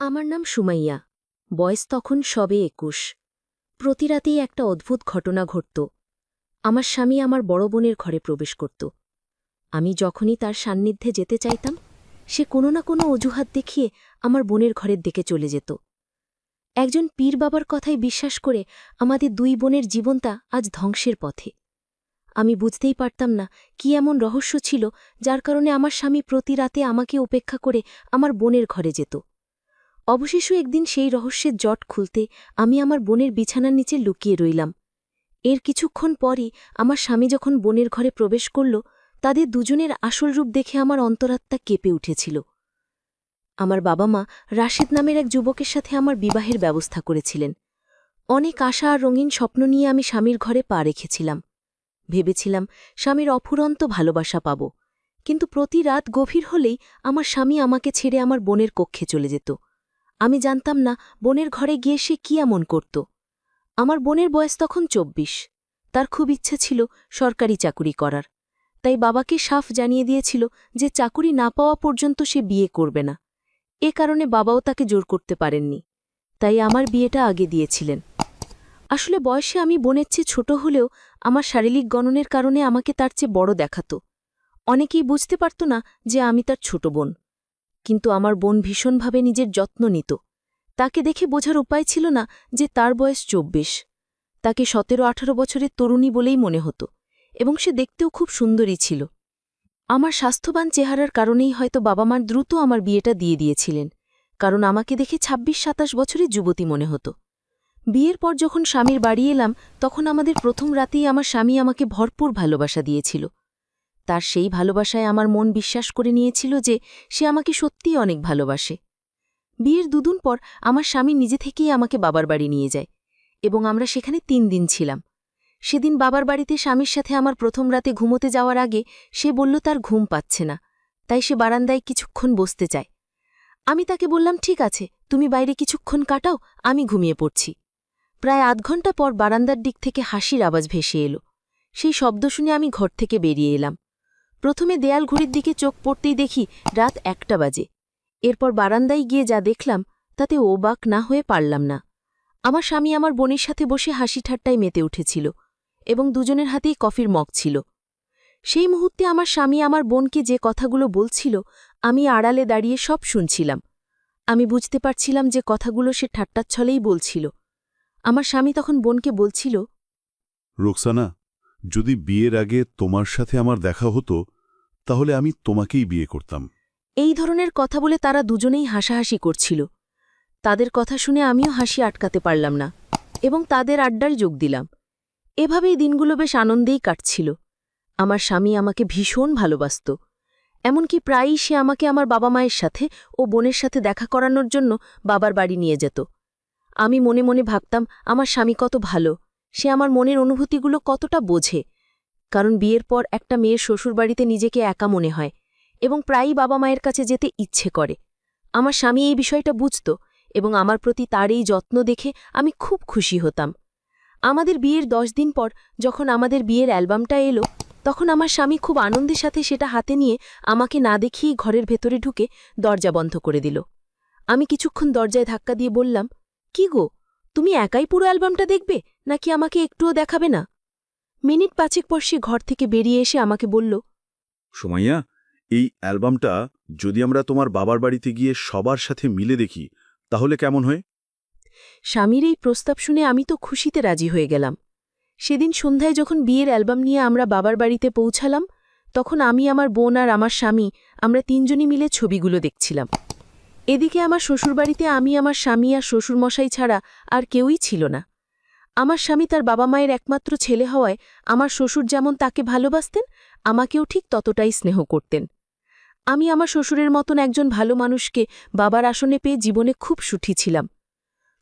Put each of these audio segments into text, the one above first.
আমার নাম সুমাইয়া। বয়স তখন সবে একুশ। প্রতি রাতেই একটা অদ্ভুত ঘটনা ঘটত। আমার স্বামী আমার বড় বোনের ঘরে প্রবেশ করত। আমি যখনই তার সান্নিধ্যে যেতে চাইতাম, সে কোনো না কোনো অজুহাত দেখিয়ে আমার বোনের ঘরের দিকে চলে যেত। একজন পীর বাবার কথাই বিশ্বাস করে আমাদের দুই বোনের জীবনটা আজ ধ্বংসের পথে। আমি বুঝতেই পারতাম না কি এমন রহস্য ছিল যার কারণে আমার স্বামী প্রতি রাতে আমাকে উপেক্ষা করে আমার বোনের ঘরে যেত। অবশেষে একদিন সেই রহস্যের জট খুলতে আমি আমার বোনের বিছানার নিচে লুকিয়ে রইলাম। এর কিছুক্ষণ পরই আমার স্বামী যখন বোনের ঘরে প্রবেশ করল, তাদের দুজনের আসল রূপ দেখে আমার অন্তরাত্মা কেঁপে উঠেছিল। আমার বাবা মা রাশেদ নামের এক যুবকের সাথে আমার বিবাহের ব্যবস্থা করেছিলেন। অনেক আশা আর রঙিন স্বপ্ন নিয়ে আমি স্বামীর ঘরে পা রেখেছিলাম। ভেবেছিলাম স্বামীর অফুরন্ত ভালোবাসা পাব। কিন্তু প্রতি রাত গভীর হলেই আমার স্বামী আমাকে ছেড়ে আমার বোনের কক্ষে চলে যেত। আমি জানতাম না বোনের ঘরে গিয়ে সে কি এমন করত। আমার বোনের বয়স তখন চব্বিশ। তার খুব ইচ্ছে ছিল সরকারি চাকুরি করার। তাই বাবাকে সাফ জানিয়ে দিয়েছিল যে চাকুরি না পাওয়া পর্যন্ত সে বিয়ে করবে না। এ কারণে বাবাও তাকে জোর করতে পারেননি। তাই আমার বিয়েটা আগে দিয়েছিলেন। আসলে বয়সে আমি বোনের চেয়ে ছোট হলেও আমার শারীরিক গণনের কারণে আমাকে তার চেয়ে বড় দেখাত। অনেকেই বুঝতে পারত না যে আমি তার ছোট বোন। কিন্তু আমার বোন ভীষণভাবে নিজের যত্ন নিত। তাকে দেখে বোঝার উপায় ছিল না যে তার বয়স চব্বিশ। তাকে সতেরো আঠারো বছরের তরুণী বলেই মনে হতো এবং সে দেখতেও খুব সুন্দরী ছিল। আমার স্বাস্থ্যবান চেহারার কারণেই হয়তো বাবা মার দ্রুত আমার বিয়েটা দিয়ে দিয়েছিলেন, কারণ আমাকে দেখে ২৬ সাতাশ বছরের যুবতী মনে হতো। বিয়ের পর যখন স্বামীর বাড়ি এলাম, তখন আমাদের প্রথম রাতেই আমার স্বামী আমাকে ভরপুর ভালোবাসা দিয়েছিল। তার সেই ভালোবাসায় আমার মন বিশ্বাস করে নিয়েছিল যে সে আমাকে সত্যিই অনেক ভালোবাসে। বিয়ের দুদিন পর আমার স্বামী নিজে থেকেই আমাকে বাবার বাড়ি নিয়ে যায় এবং আমরা সেখানে তিন দিন ছিলাম। সেদিন বাবার বাড়িতে স্বামীর সাথে আমার প্রথম রাতে ঘুমোতে যাওয়ার আগে সে বলল, তার ঘুম পাচ্ছে না। তাই সে বারান্দায় কিছুক্ষণ বসতে চায়। আমি তাকে বললাম, ঠিক আছে, তুমি বাইরে কিছুক্ষণ কাটাও, আমি ঘুমিয়ে পড়ছি। প্রায় আধ ঘণ্টা পর বারান্দার দিক থেকে হাসির আওয়াজ ভেসে এলো। সেই শব্দ শুনে আমি ঘর থেকে বেরিয়ে এলাম। প্রথমে দেয়াল ঘড়ির দিকে চোখ পড়তেই দেখি রাত একটা বাজে। এরপর বারান্দায় গিয়ে যা দেখলাম, তাতে ওবাক না হয়ে পারলাম না। আমার স্বামী আমার বোনের সাথে বসে হাসি ঠাট্টায় মেতে উঠেছিল এবং দুজনের হাতেই কফির মগ ছিল। সেই মুহূর্তে আমার স্বামী আমার বোনকে যে কথাগুলো বলছিল, আমি আড়ালে দাঁড়িয়ে সব শুনছিলাম। আমি বুঝতে পারছিলাম যে কথাগুলো সে ঠাট্টাচ্ছলেই বলছিল। আমার স্বামী তখন বোনকে বলছিল, রোকসানা যদি বিয়ের আগে তোমার সাথে আমার দেখা হতো, তাহলে আমি তোমাকেই বিয়ে করতাম। এই ধরনের কথা বলে তারা দুজনেই হাসাহাসি করছিল। তাদের কথা শুনে আমিও হাসি আটকাতে পারলাম না এবং তাদের আড্ডায় যোগ দিলাম। এভাবেই দিনগুলো বেশ আনন্দেই কাটছিল। আমার স্বামী আমাকে ভীষণ ভালোবাসত। এমনকি প্রায়ই সে আমাকে আমার বাবা মায়ের সাথে ও বোনের সাথে দেখা করানোর জন্য বাবার বাড়ি নিয়ে যেত। আমি মনে মনে ভাবতাম, আমার স্বামী কত ভালো। সে আমার মনের অনুভূতিগুলো কতটা বোঝে। কারণ বিয়ের পর একটা মেয়ের শ্বশুরবাড়িতে নিজেকে একা মনে হয় এবং প্রায়ই বাবা মায়ের কাছে যেতে ইচ্ছে করে। আমার স্বামী এই বিষয়টা বুঝত এবং আমার প্রতি তার এই যত্ন দেখে আমি খুব খুশি হতাম। আমাদের বিয়ের দশ দিন পর যখন আমাদের বিয়ের অ্যালবামটা এলো, তখন আমার স্বামী খুব আনন্দের সাথে সেটা হাতে নিয়ে আমাকে না দেখিয়েই ঘরের ভেতরে ঢুকে দরজা বন্ধ করে দিল। আমি কিছুক্ষণ দরজায় ধাক্কা দিয়ে বললাম, কি গো, তুমি একাই পুরো অ্যালবামটা দেখবে? নাকি আমাকে একটুও দেখাবে না? মিনিট পাঁচেক পর সে ঘর থেকে বেরিয়ে এসে আমাকে বলল সুমাইয়া এই অ্যালবামটা যদি আমরা তোমার বাবার বাড়িতে গিয়ে সবার সাথে মিলে দেখি তাহলে কেমন হয়? স্বামীর এই প্রস্তাব শুনে আমি তো খুশিতে রাজি হয়ে গেলাম। সেদিন সন্ধ্যায় যখন বিয়ের অ্যালবাম নিয়ে আমরা বাবার বাড়িতে পৌঁছালাম তখন আমি আমার বোন আর আমার স্বামী আমরা তিনজনই মিলে ছবিগুলো দেখছিলাম। এদিকে আমার শ্বশুরবাড়িতে আমি আমার স্বামী আর শ্বশুরমশাই ছাড়া আর কেউই ছিল না। আমার স্বামী তার বাবা মায়ের একমাত্র ছেলে হওয়ায় আমার শ্বশুর যেমন তাকে ভালোবাসতেন, আমাকেও ঠিক ততটাই স্নেহ করতেন। আমি আমার শ্বশুরের মতন একজন ভালো মানুষকে বাবার আসনে পেয়ে জীবনে খুব সুখী ছিলাম।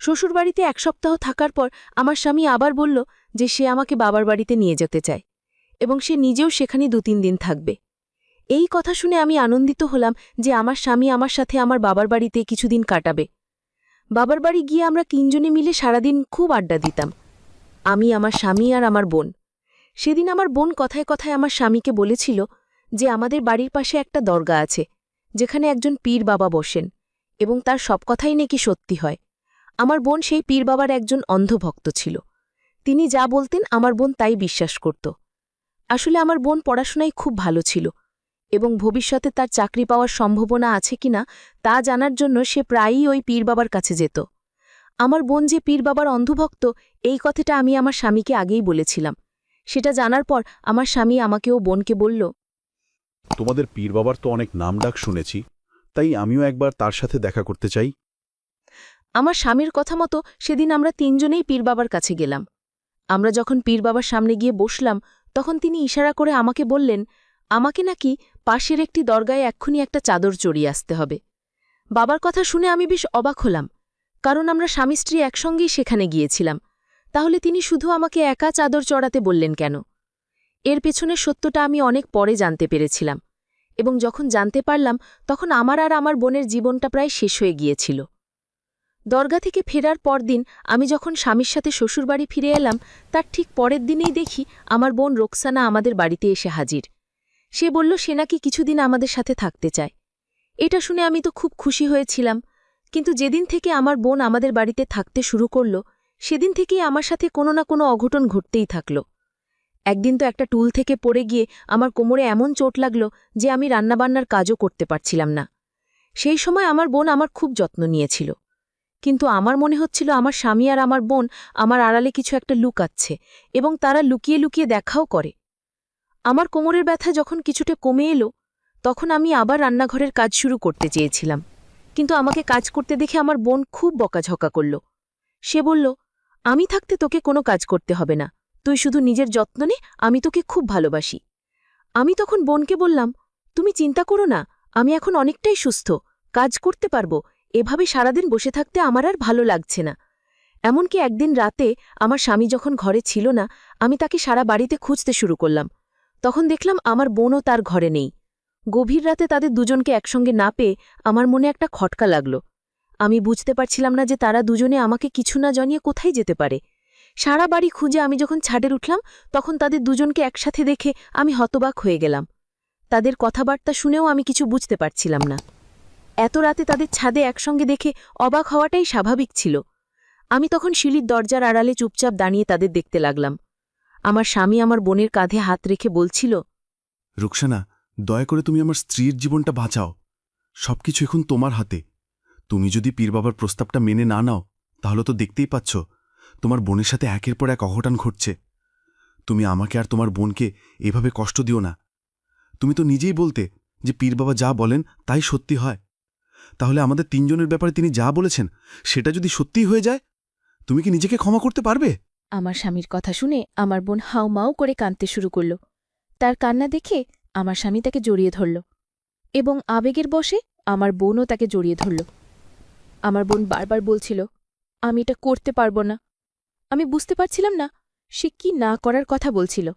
শ্বশুরবাড়িতে এক সপ্তাহ থাকার পর আমার স্বামী আবার বলল যে সে আমাকে বাবার বাড়িতে নিয়ে যেতে চায় এবং সে নিজেও সেখানে দু তিন দিন থাকবে। এই কথা শুনে আমি আনন্দিত হলাম যে আমার স্বামী আমার সাথে আমার বাবার বাড়িতে কিছুদিন কাটাবে। বাবার বাড়ি গিয়ে আমরা তিনজনে মিলে সারাদিন খুব আড্ডা দিতাম। আমি আমার স্বামী আর আমার বোন। সেদিন আমার বোন কথায় কথায় আমার স্বামীকে বলেছিল যে আমাদের বাড়ির পাশে একটা দরগা আছে, যেখানে একজন পীর বাবা বসেন এবং তার সব কথাই নাকি সত্যি হয়। আমার বোন সেই পীর বাবার একজন অন্ধভক্ত ছিল। তিনি যা বলতেন আমার বোন তাই বিশ্বাস করত। আসলে আমার বোন পড়াশোনায় খুব ভালো ছিল এবং ভবিষ্যতে তার চাকরি পাওয়ার সম্ভাবনা আছে কিনা তা জানার জন্য সে প্রায়ই ওই পীর বাবার কাছে যেত। আমার বোন যে পীর বাবার অন্ধভক্ত এই কথাটা আমি আমার স্বামীকে আগেই বলেছিলাম। সেটা জানার পর আমার স্বামী আমাকে ও বোনকে বলল তোমাদের পীর বাবার তো অনেক নামডাক শুনেছি তাই আমিও একবার তার সাথে দেখা করতে চাই। আমার স্বামীর কথা মতো সেদিন আমরা তিনজনেই পীর বাবার কাছে গেলাম। আমরা যখন পীর বাবার সামনে গিয়ে বসলাম তখন তিনি ইশারা করে আমাকে বললেন আমাকে নাকি পাশের একটি দরগায় এক্ষুনি একটা চাদর চড়িয়ে আসতে হবে। বাবার কথা শুনে আমি বেশ অবাক হলাম। কারণ আমরা স্বামী স্ত্রী একসঙ্গেই সেখানে গিয়েছিলাম। তাহলে তিনি শুধু আমাকে একা চাদর চড়াতে বললেন কেন? এর পেছনের সত্যটা আমি অনেক পরে জানতে পেরেছিলাম এবং যখন জানতে পারলাম, তখন আমার আর আমার বোনের জীবনটা প্রায় শেষ হয়ে গিয়েছিল। দরগা থেকে ফেরার পরদিন আমি যখন স্বামীর সাথে শ্বশুরবাড়ি ফিরে এলাম, তার ঠিক পরের দিনেই দেখি আমার বোন রোকসানা আমাদের বাড়িতে এসে হাজির। সে বলল, সে নাকি কিছুদিন আমাদের সাথে থাকতে চায়। এটা শুনে আমি তো খুব খুশি হয়েছিলাম। কিন্তু যেদিন থেকে আমার বোন আমাদের বাড়িতে থাকতে শুরু করল, সেদিন থেকেই আমার সাথে কোনো না কোনো অঘটন ঘটতেই থাকল। একদিন তো একটা টুল থেকে পড়ে গিয়ে আমার কোমরে এমন চোট লাগল যে আমি রান্নাবান্নার কাজও করতে পারছিলাম না। সেই সময় আমার বোন আমার খুব যত্ন নিয়েছিল। কিন্তু আমার মনে হচ্ছিল আমার স্বামী আর আমার বোন আমার আড়ালে কিছু একটা লুকাচ্ছে এবং তারা লুকিয়ে লুকিয়ে দেখাও করে। আমার কোমরের ব্যথা যখন কিছুটা কমে এলো, তখন আমি আবার রান্নাঘরের কাজ শুরু করতে চেয়েছিলাম। কিন্তু আমাকে কাজ করতে দেখে আমার বোন খুব বকাঝকা করল। সে বলল, আমি থাকতে তোকে কোনো কাজ করতে হবে না। তুই শুধু নিজের যত্ন নে, আমি তোকে খুব ভালোবাসি। আমি তখন বোনকে বললাম, তুমি চিন্তা করো না, আমি এখন অনেকটাই সুস্থ, কাজ করতে পারব, এভাবে সারাদিন বসে থাকতে আমার আর ভালো লাগছে না। এমনকি একদিন রাতে আমার স্বামী যখন ঘরে ছিল না, আমি তাকে সারা বাড়িতে খুঁজতে শুরু করলাম। তখন দেখলাম আমার বোনও তার ঘরে নেই। গভীর রাতে তাদের দুজনকে একসঙ্গে না পেয়ে আমার মনে একটা খটকা লাগল। আমি বুঝতে পারছিলাম না যে তারা দুজনে আমাকে কিছু না জানিয়ে কোথায় যেতে পারে। সারা বাড়ি খুঁজে আমি যখন ছাদে উঠলাম, তখন তাদের দুজনকে একসাথে দেখে আমি হতবাক হয়ে গেলাম। তাদের কথাবার্তা শুনেও আমি কিছু বুঝতে পারছিলাম না। এত রাতে তাদের ছাদে একসঙ্গে দেখে অবাক হওয়াটাই স্বাভাবিক ছিল। আমি তখন শিলির দরজার আড়ালে চুপচাপ দাঁড়িয়ে তাদের দেখতে লাগলাম। আমার স্বামী আমার বোনের কাঁধে হাত রেখে বলছিল, রুকসানা দয়া করে তুমি আমার স্ত্রীর জীবনটা বাঁচাও। সবকিছু এখন তোমার হাতে। তুমি যদি পীর বাবার প্রস্তাবটা মেনে না নাও, তাহলে তো দেখতেই পাচ্ছ, তোমার বোনের সাথে একের পর এক অঘটন ঘটছে। তুমি আমাকে আর তোমার বোনকে এভাবে কষ্ট দিও না। তুমি তো নিজেই বলতে যে পীর বাবা যা বলেন তাই সত্যি হয়। তাহলে আমাদের তিনজনের ব্যাপারে তিনি যা বলেছেন, সেটা যদি সত্যিই হয়ে যায়, তুমি কি নিজেকে ক্ষমা করতে পারবে? আমার স্বামীর কথা শুনে আমার বোন হাউমাউ করে কাঁদতে শুরু করল। তার কান্না দেখে আমার স্বামী তাকে জড়িয়ে ধরল এবং আবেগের বসে আমার বোনও তাকে জড়িয়ে ধরল। আমার বোন বারবার বলছিল, আমি এটা করতে পারব না। আমি বুঝতে পারছিলাম না সে কি না করার কথা বলছিল।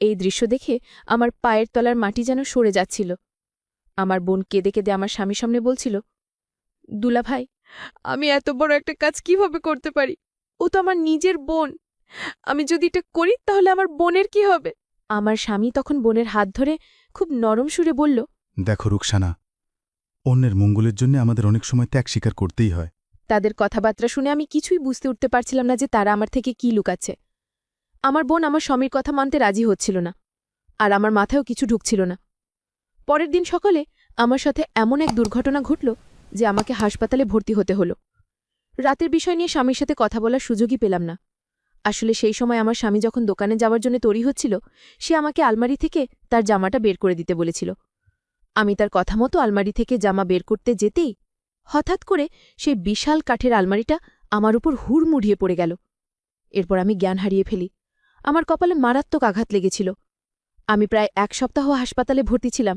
এই দৃশ্য দেখে আমার পায়ের তলার মাটি যেন সরে যাচ্ছিল। আমার বোন কেঁদে কেঁদে আমার স্বামীর সামনে বলছিল, দুলা ভাই, আমি এত বড় একটা কাজ কীভাবে করতে পারি? ও তো আমার নিজের বোন। আমি যদি এটা করি তাহলে আমার বোনের কি হবে? আমার স্বামী তখন বোনের হাত ধরে খুব নরম সুরে বলল দেখো রুকসানা অন্যের মঙ্গলের জন্য আমাদের অনেক সময় ত্যাগ স্বীকার করতেই হয়। তাদের কথাবার্তা শুনে আমি কিছুই বুঝতে উঠতে পারছিলাম না যে তারা আমার থেকে কি লুকাচ্ছে। আমার বোন আমার স্বামীর কথা মানতে রাজি হচ্ছিল না আর আমার মাথায়ও কিছু ঢুকছিল না। পরের দিন সকালে আমার সাথে এমন এক দুর্ঘটনা ঘটল যে আমাকে হাসপাতালে ভর্তি হতে হলো। রাতের বিষয় নিয়ে স্বামীর সাথে কথা বলার সুযোগই পেলাম না। আসলে সেই সময় আমার স্বামী যখন দোকানে যাওয়ার জন্য তৈরি হচ্ছিল, সে আমাকে আলমারি থেকে তার জামাটা বের করে দিতে বলেছিল। আমি তার কথা মতো আলমারি থেকে জামা বের করতে যেতেই হঠাৎ করে সেই বিশাল কাঠের আলমারিটা আমার উপর হুড়মুড়িয়ে পড়ে গেল। এরপর আমি জ্ঞান হারিয়ে ফেলি। আমার কপালে মারাত্মক আঘাত লেগেছিল। আমি প্রায় এক সপ্তাহ হাসপাতালে ভর্তি ছিলাম।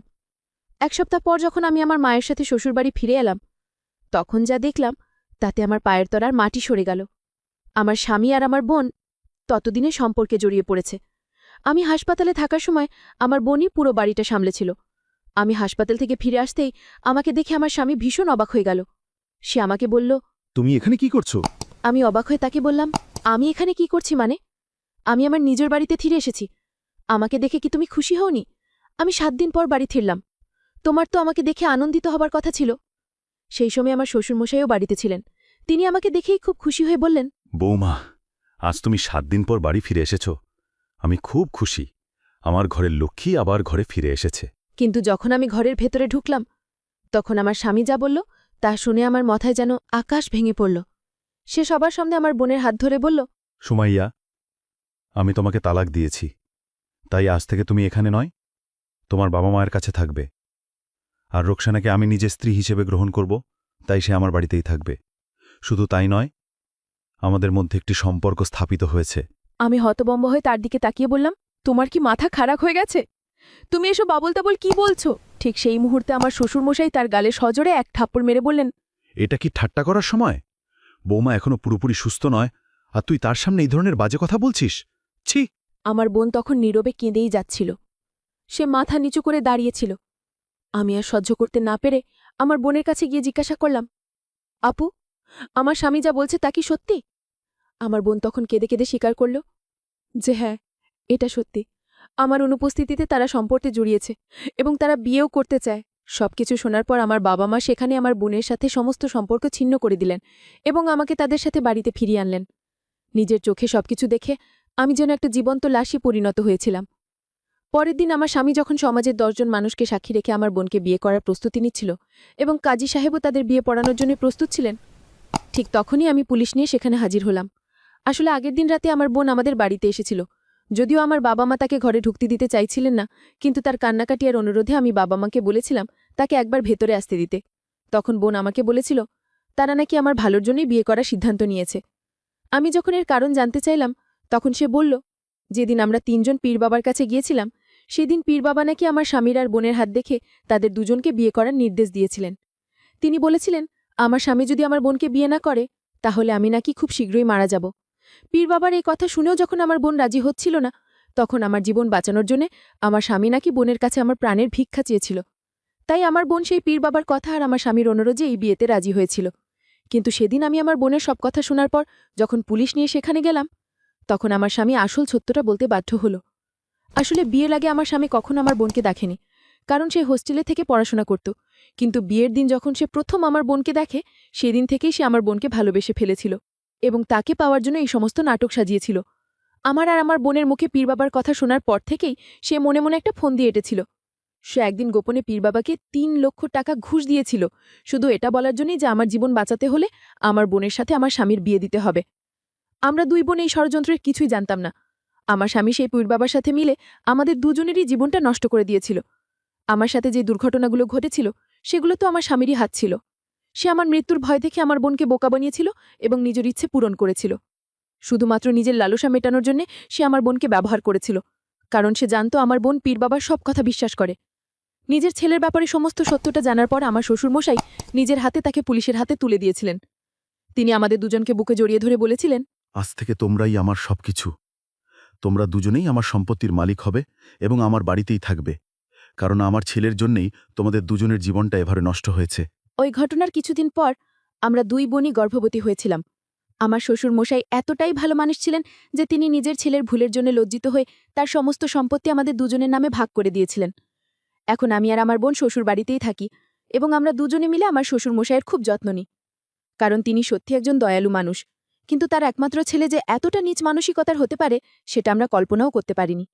এক সপ্তাহ পর যখন আমি আমার মায়ের সাথে শ্বশুরবাড়ি ফিরে এলাম, তখন যা দেখলাম, তাতে আমার পায়ের তলার মাটি সরে গেল। আমার স্বামী আর আমার বোন ততদিনে সম্পর্কে জড়িয়ে পড়েছে। আমি হাসপাতালে থাকার সময় আমার বোনই পুরো বাড়িটা সামলেছিল। আমি হাসপাতাল থেকে ফিরে আসতেই আমাকে দেখে আমার স্বামী ভীষণ অবাক হয়ে গেল। সে আমাকে বলল তুমি এখানে কি করছ? আমি অবাক হয়ে তাকে বললাম আমি এখানে কি করছি মানে? আমি আমার নিজের বাড়িতে ফিরে এসেছি। আমাকে দেখে কি তুমি খুশি হওনি? আমি সাত দিন পর বাড়ি ফিরলাম। তোমার তো আমাকে দেখে আনন্দিত হবার কথা ছিল। সেই সময় আমার শ্বশুরমশাইও বাড়িতে ছিলেন। তিনি আমাকে দেখেই খুব খুশি হয়ে বললেন বৌমা আজ তুমি সাত দিন পর বাড়ি ফিরে এসেছ। আমি খুব খুশি। আমার ঘরের লক্ষ্মী আবার ঘরে ফিরে এসেছে। কিন্তু যখন আমি ঘরের ভেতরে ঢুকলাম তখন আমার স্বামী যা বলল তা শুনে আমার মাথায় যেন আকাশ ভেঙে পড়ল। সে সবার সামনে আমার বোনের হাত ধরে বলল সুমাইয়া আমি তোমাকে তালাক দিয়েছি। তাই আজ থেকে তুমি এখানে নয় তোমার বাবা মায়ের কাছে থাকবে। আর রোকসানাকে আমি নিজের স্ত্রী হিসেবে গ্রহণ করব তাই সে আমার বাড়িতেই থাকবে। শুধু তাই নয় আমাদের মধ্যে একটি সম্পর্ক স্থাপিত হয়েছে। আমি হতবম্ব হয়ে তার দিকে তাকিয়ে বললাম তোমার কি মাথা খারাপ হয়ে গেছে? তুমি এসব বাবল তাবল কি বলছো? ঠিক সেই মুহূর্তে আমার শ্বশুরমশাই তার গালে সজোরে এক থাপ্পড় মেরে বললেন এটা কি ঠাট্টা করার সময়? বৌমা এখনও পুরোপুরি সুস্থ নয় আর তুই তার সামনে এই ধরনের বাজে কথা বলছিস? ছি! আমার বোন তখন নীরবে কেঁদেই যাচ্ছিল। সে মাথা নিচু করে দাঁড়িয়েছিল। আমি আর সহ্য করতে না পেরে আমার বোনের কাছে গিয়ে জিজ্ঞাসা করলাম আপু আমার স্বামী যা বলছে তা কি সত্যি? আমার বোন তখন কেঁদে কেঁদে স্বীকার করল যে হ্যাঁ এটা সত্যি। আমার অনুপস্থিতিতে তারা সম্পর্কে জড়িয়েছে এবং তারা বিয়েও করতে চায়। সবকিছু শোনার পর আমার বাবা মা সেখানে আমার বোনের সাথে সমস্ত সম্পর্ক ছিন্ন করে দিলেন এবং আমাকে তাদের সাথে বাড়িতে ফিরিয়ে আনলেন। নিজের চোখে সবকিছু দেখে আমি যেন একটা জীবন্ত লাশে পরিণত হয়েছিলাম। পরের দিন আমার স্বামী যখন সমাজের দশজন মানুষকে সাক্ষী রেখে আমার বোনকে বিয়ে করার প্রস্তুতি নিচ্ছিল এবং কাজী সাহেবও তাদের বিয়ে পড়ানোর জন্য প্রস্তুত ছিলেন ঠিক তখনই আমি পুলিশ নিয়ে সেখানে হাজির হলাম। আসলে আগের দিন রাতে আমার বোন আমাদের বাড়িতে এসেছিল। যদিও আমার বাবা মা তাকে ঘরে ঢুকতে দিতে চাইছিলেন না, কিন্তু তার কান্নাকাটি আর অনুরোধে আমি বাবা মাকে বলেছিলাম তাকে একবার ভেতরে আসতে দিতে। তখন বোন আমাকে বলেছিল, তারা নাকি আমার ভালোর জন্যই বিয়ে করার সিদ্ধান্ত নিয়েছে। আমি যখন এর কারণ জানতে চাইলাম, তখন সে বলল, যেদিন আমরা তিনজন পীর বাবার কাছে গিয়েছিলাম, সেদিন পীর বাবা নাকি আমার স্বামীর আর বোনের হাত দেখে তাদের দুজনকে বিয়ে করার নির্দেশ দিয়েছিলেন। তিনি বলেছিলেন আমার স্বামী যদি আমার বোনকে বিয়ে না করে, তাহলে আমি নাকি খুব শীঘ্রই মারা যাব। পীর বাবার এই কথা শুনেও যখন আমার বোন রাজি হচ্ছিল না, তখন আমার জীবন বাঁচানোর জন্যে আমার স্বামী নাকি বোনের কাছে আমার প্রাণের ভিক্ষা চেয়েছিল। তাই আমার বোন সেই পীর বাবার কথা আর আমার স্বামীর অনুরোধে এই বিয়েতে রাজি হয়েছিল। কিন্তু সেদিন আমি আমার বোনের সব কথা শোনার পর যখন পুলিশ নিয়ে সেখানে গেলাম, তখন আমার স্বামী আসল সত্যটা বলতে বাধ্য হল। আসলে বিয়ের আগে আমার স্বামী কখনো আমার বোনকে দেখেনি। কারণ সে হোস্টেলে থেকে পড়াশোনা করত। কিন্তু বিয়ের দিন যখন সে প্রথম আমার বোনকে দেখে, সেদিন থেকেই সে আমার বোনকে ভালোবেসে ফেলেছিল এবং তাকে পাওয়ার জন্য এই সমস্ত নাটক সাজিয়েছিল। আমার আর আমার বোনের মুখে পীর বাবার কথা শোনার পর থেকেই সে মনে মনে একটা ফোন দিয়ে এটেছিল। সে একদিন গোপনে পীর বাবাকে তিন লক্ষ টাকা ঘুষ দিয়েছিল। শুধু এটা বলার জন্যই যে আমার জীবন বাঁচাতে হলে আমার বোনের সাথে আমার স্বামীর বিয়ে দিতে হবে। আমরা দুই বোন এই ষড়যন্ত্রের কিছুই জানতাম না। আমার স্বামী সেই পীর বাবার সাথে মিলে আমাদের দুজনেরই জীবনটা নষ্ট করে দিয়েছিল। আমার সাথে যে দুর্ঘটনাগুলো ঘটেছিল, সেগুলো তো আমার স্বামীরই হাত ছিল। সে আমার মৃত্যুর ভয় দেখে আমার বোনকে বোকা বানিয়েছিল এবং নিজের ইচ্ছে পূরণ করেছিল। শুধুমাত্র নিজের লালসা মেটানোর জন্যে সে আমার বোনকে ব্যবহার করেছিল, কারণ সে জানত আমার বোন পীর বাবার সব কথা বিশ্বাস করে। নিজের ছেলের ব্যাপারে সমস্ত সত্যটা জানার পর আমার শ্বশুরমশাই নিজের হাতে তাকে পুলিশের হাতে তুলে দিয়েছিলেন। তিনি আমাদের দুজনকে বুকে জড়িয়ে ধরে বলেছিলেন, আজ থেকে তোমরাই আমার সবকিছু। তোমরা দুজনেই আমার সম্পত্তির মালিক হবে এবং আমার বাড়িতেই থাকবে। কারণ আমার ছেলের জন্যেই তোমাদের দুজনের জীবনটা এভাবে নষ্ট হয়েছে। ওই ঘটনার কিছুদিন পর আমরা দুই বোনই গর্ভবতী হয়েছিলাম। আমার শ্বশুর মশাই এতটাই ভালো মানুষ ছিলেন যে তিনি নিজের ছেলের ভুলের জন্য লজ্জিত হয়ে তার সমস্ত সম্পত্তি আমাদের দুজনের নামে ভাগ করে দিয়েছিলেন। এখন আমি আর আমার বোন শ্বশুর বাড়িতেই থাকি এবং আমরা দুজনে মিলে আমার শ্বশুর মশাইয়ের খুব যত্ন নিই। কারণ তিনি সত্যি একজন দয়ালু মানুষ, কিন্তু তার একমাত্র ছেলে যে এতটা নিচ মানসিকতার হতে পারে সেটা আমরা কল্পনাও করতে পারিনি।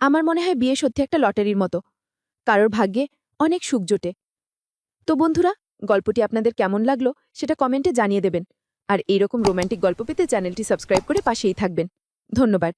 আমার মনে হয় বিয়ে সত্যি একটা লটারির মতো। কারোর ভাগ্যে অনেক সুখ জোটে। তো বন্ধুরা, গল্পটি আপনাদের কেমন লাগল সেটা কমেন্টে জানিয়ে দেবেন। আর এইরকম রোম্যান্টিক গল্প পেতে চ্যানেলটি সাবস্ক্রাইব করে পাশেই থাকবেন। ধন্যবাদ।